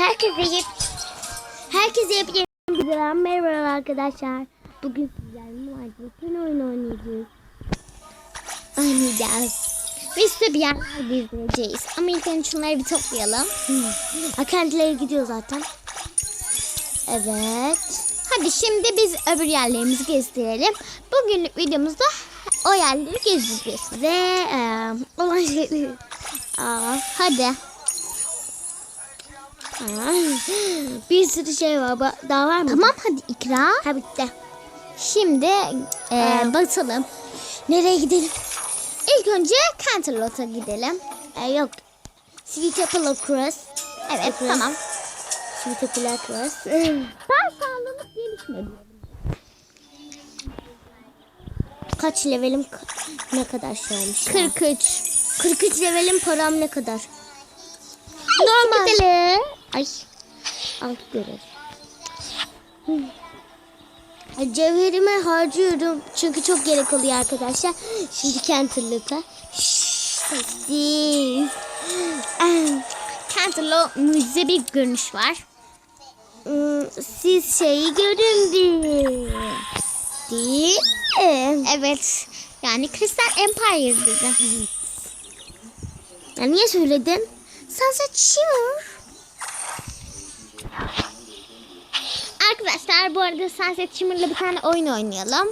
Herkese yep Herkese yepyeni bir merhaba arkadaşlar. Bugün sizlerle Minecraft'ın oyun oynayacağız. Oynayacağız. Ve size bir yerler gezdireceğiz. Ama ilk önce şunları bir toplayalım. Ha, kendileri gidiyor zaten. Evet. Hadi şimdi biz öbür yerlerimizi gezdirelim. Bugünlük videomuzda o yerleri gezdireceğiz. Ve e, olan şeyleri... Aa, hadi. Bir sürü şey var. Daha var mı? Tamam hadi ikra. Ha bitti. Şimdi e, basalım. Nereye gidelim? İlk önce Canterlot'a gidelim. E, yok. Sweet Apple Cross. Evet tamam. Sweet Apple Cross. Daha sağlığımız gelişmedi. Kaç levelim ne kadar şey olmuş? 43. 43 levelim param ne kadar? Normal. Ay. Alt görev. Hmm. Cevherimi harcıyorum. Çünkü çok gerek oluyor arkadaşlar. Şimdi Canterlot'a. Sessiz. Canterlot müze bir görünüş var. Hmm, Siz şeyi görün bir. Değil mi? Evet. Yani Crystal Empire dedi. Ya niye söyledin? Sunset Shimmer. Arkadaşlar bu arada Sunset Shimmer'la bir tane oyun oynayalım.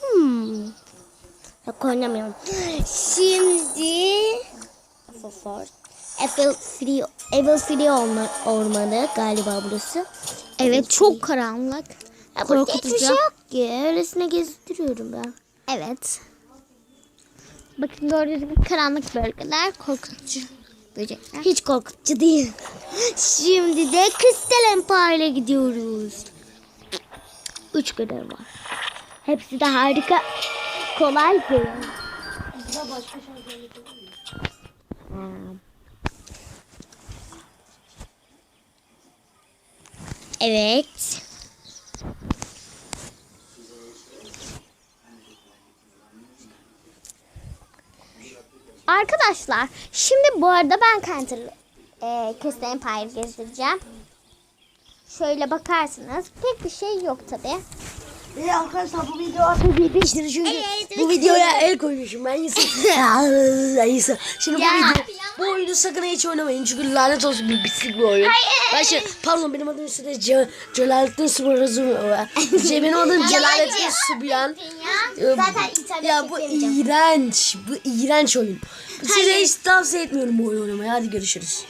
Hmm. Yok oynamayalım. Şimdi Apple Free Apple Free orma- ormanı galiba burası. Evet çok karanlık. Ya burada hiçbir şey yok ki. Öylesine gezdiriyorum ben. Evet. Bakın gördüğünüz gibi karanlık bölgeler korkutucu böcekler. Hiç korkutucu değil. Şimdi de Crystal Empire'e gidiyoruz. Üç görev var. Hepsi de harika. Kolay. Hmm. Evet. Arkadaşlar şimdi bu arada ben Canter e, Crystal Empire gezdireceğim. Şöyle bakarsınız pek bir şey yok tabi. Ee, arkadaşlar bu video artık bir değiştirir çünkü Evet, bu videoya el koymuşum ben Yusuf. Ya, Yusuf. Şimdi bu Ya. video bu oyunu sakın hiç oynamayın çünkü lanet olsun bir pislik bir oyun. Hayır. Ben şey, pardon benim adım üstünde Ce Celalettin Subrazum. Ce, benim adım Celalettin Subyan. Ee, Zaten Ya bu iğrenç. Bu iğrenç oyun. Size hiç tavsiye etmiyorum bu oyunu oynamayı. Hadi görüşürüz.